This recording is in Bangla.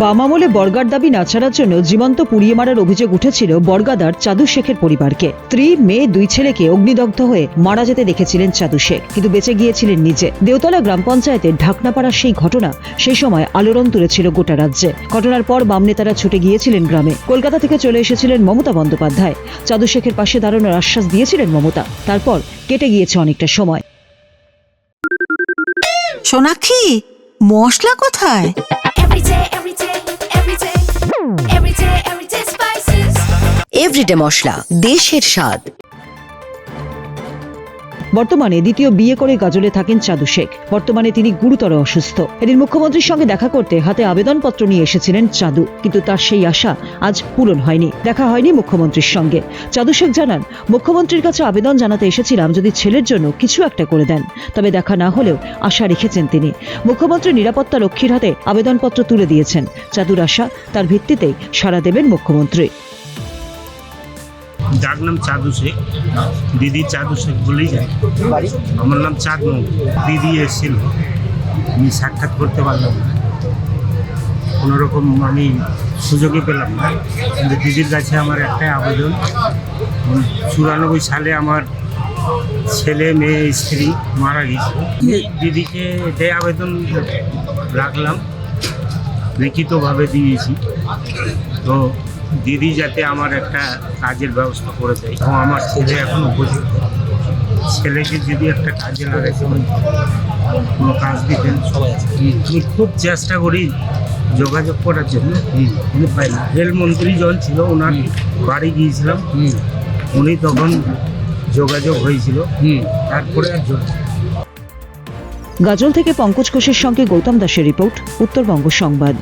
বাম আমলে বর্গার দাবি না ছাড়ার জন্য জীবন্ত পুড়িয়ে মারার অভিযোগ উঠেছিল বর্গাদার চাদু শেখের পরিবারকে। স্ত্রী মেয়ে দুই ছেলেকে অগ্নিদগ্ধ হয়ে মারা যেতে দেখেছিলেন চাদু শেখ কিন্তু বেঁচে গিয়েছিলেন নিজে। দেওতলা গ্রাম পঞ্চায়েতের ঢাকনাপাড়ার সেই ঘটনা সেই সময় আলোড়ন তুলেছিল গোটা রাজ্যে। ঘটনার পর বাম নেতারা ছুটে গিয়েছিলেন গ্রামে। কলকাতা থেকে চলে এসেছিলেন মমতা বন্দ্যোপাধ্যায়। চাদু শেখের পাশে দাঁড়ানোর আশ্বাস দিয়েছিলেন মমতা। তারপর কেটে গিয়েছে অনেকটা সময়। সোনাক্ষী মশলা কোথায়? এভরিডে মশলা, দেশের স্বাদ। বর্তমানে দ্বিতীয় বিয়ে করে গাজলে থাকেন চাদু শেখ। বর্তমানে তিনি গুরুতর অসুস্থ। এদিন মুখ্যমন্ত্রীর সঙ্গে দেখা করতে হাতে আবেদনপত্র নিয়ে এসেছিলেন চাদু, কিন্তু তার সেই আশা আজ পূরণ হয়নি। দেখা হয়নি মুখ্যমন্ত্রীর সঙ্গে। চাদু শেখ জানান, মুখ্যমন্ত্রীর কাছে আবেদন জানাতে এসেছিলাম যদি ছেলের জন্য কিছু একটা করে দেন, তবে দেখা না হলেও আশা রেখেছেন তিনি। মুখ্যমন্ত্রী নিরাপত্তা রক্ষীর হাতে আবেদনপত্র তুলে দিয়েছেন। চাদুর আশা তার ভিত্তিতেই সাড়া দেবেন মুখ্যমন্ত্রী। যার নাম চাঁদু শেখ দিদি চাঁদু শেখ বলেই যায়। আমার নাম চাঁদ নৌ দিদি এসেছিল। আমি সাক্ষাৎ করতে পারলাম না। কোনো রকম আমি সুযোগই পেলাম না। কিন্তু দিদির কাছে আমার একটাই আবেদন চুরানব্বই সালে আমার ছেলে মেয়ে স্ত্রী মারা গেছে। দিদিকে এটাই আবেদন রাখলাম লিখিতভাবে দিয়েছি। তো দিদি যাতে আমার একটা কাজের ব্যবস্থা করে দেয় এবং আমার ছেলে এখন উপযুক্ত ছেলেকে যদি একটা কাজে লাগাইতে হয় কোনো কাজ দিতেন আমি খুব চেষ্টা করি যোগাযোগ করার জন্য। কিন্তু পাই না রেলমন্ত্রী যখন ছিল ওনার বাড়ি গিয়েছিলাম। উনি তখন যোগাযোগ হয়েছিল। তারপরে আর গাজল থেকে পঙ্কজ ঘোষের সঙ্গে গৌতম দাসের রিপোর্ট উত্তরবঙ্গ সংবাদ।